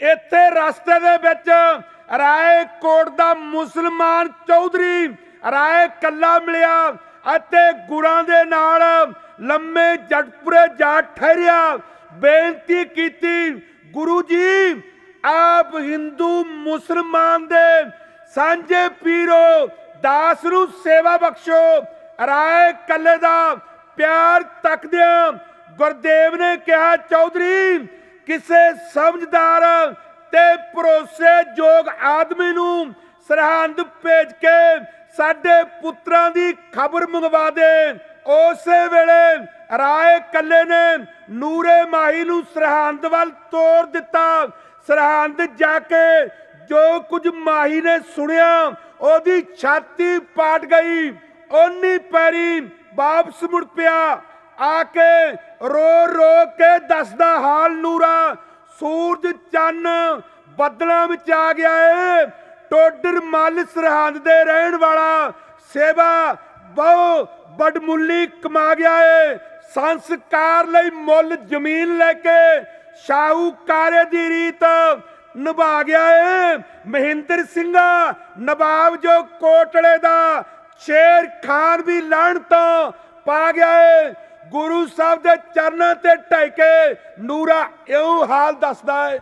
ਇੱਥੇ ਰਸਤੇ ਦੇ ਵਿੱਚ ਰਾਏ ਕੋਟ ਦਾ ਮੁਸਲਮਾਨ ਚੌਧਰੀ ਰਾਏ ਕੱਲਾ ਮਿਲਿਆ ਅਤੇ ਗੁਰਾਂ ਦੇ ਨਾਲ ਲੰਮੇ ਜਟਪੁਰੇ ਜਾ ਠਹਿਰਿਆ। ਬੇਨਤੀ ਕੀਤੀ, ਗੁਰੂ ਜੀ, ਆਪ ਹਿੰਦੂ ਮੁਸਲਮਾਨ ਦੇ ਸਾਂਝੇ ਪੀਰੋ, ਦਾਸ ਨੂੰ ਸੇਵਾ ਬਖਸ਼ੋ। ਰਾਏ ਕੱਲੇ ਦਾ ਪਿਆਰ ਤੱਕਦਿਆਂ ਗੁਰਦੇਵ ਨੇ ਕਿਹਾ, ਚੌਧਰੀ ਕਿਸੇ ਸਮਝਦਾਰ ਤੇ ਭਰੋਸੇਯੋਗ ਆਦਮੀ ਨੂੰ ਸਰਹੰਦ ਭੇਜ ਕੇ ਸਾਡੇ ਪੁੱਤਰਾਂ ਦੀ ਖਬਰ ਮੰਗਵਾ ਦੇ। ਉਸੇ ਵੇਲੇ ਰਾਏ ਕੱਲੇ ਨੇ ਨੂਰੇ ਮਾਹੀ ਨੂੰ ਸਰਹੰਦ ਵੱਲ ਤੋਰ ਦਿੱਤਾ। ਸਰਹੰਦ ਜਾ ਕੇ ਜੋ ਕੁਝ ਮਾਹੀ ਨੇ ਸੁਣਿਆ, ਉਹਦੀ ਛਾਤੀ ਪਾਟ ਗਈ। ਓਨੀ ਪੈਰੀ ਵਾਪਸ ਮੁੜ ਪਿਆ। ਆ ਕੇ ਰੋ ਰੋ ਕੇ ਦੱਸਦਾ ਹਾਲ ਨੂਰਾ। ਸੂਰਜ ਚੰਨ ਬੱਦਲਾਂ ਵਿੱਚ ਆ ਗਿਆ ਏ। ਟੋਡਰ ਮੱਲ ਸਰਹੰਦ ਦੇ ਰਹਿਣ ਵਾਲਾ ਸੇਵਾ ਬਹੁ ਬੜਮੁੱਲੀ ਕਮਾ ਗਿਆ ਏ। ਸੰਸਕਾਰ ਲਈ ਮੁੱਲ ਜ਼ਮੀਨ ਲੈ ਕੇ ਸ਼ਾਹੂਕਾਰੇ ਦੀ ਰੀਤ ਨਿਭਾ ਗਿਆ ਏ। ਮਹਿੰਦਰ ਸਿੰਘਾ ਨਵਾਬ ਜੋ ਕੋਟਲੇ ਦਾ ਸ਼ੇਰ ਖਾਨ ਵੀ ਲਾਣ ਤੋਂ ਪਾ ਗਿਆ ਏ। ਗੁਰੂ ਸਾਹਿਬ ਦੇ ਚਰਨਾਂ ਤੇ ਢਹਿ ਕੇ ਨੂਰਾ ਇਉਂ ਹਾਲ ਦੱਸਦਾ ਹੈ।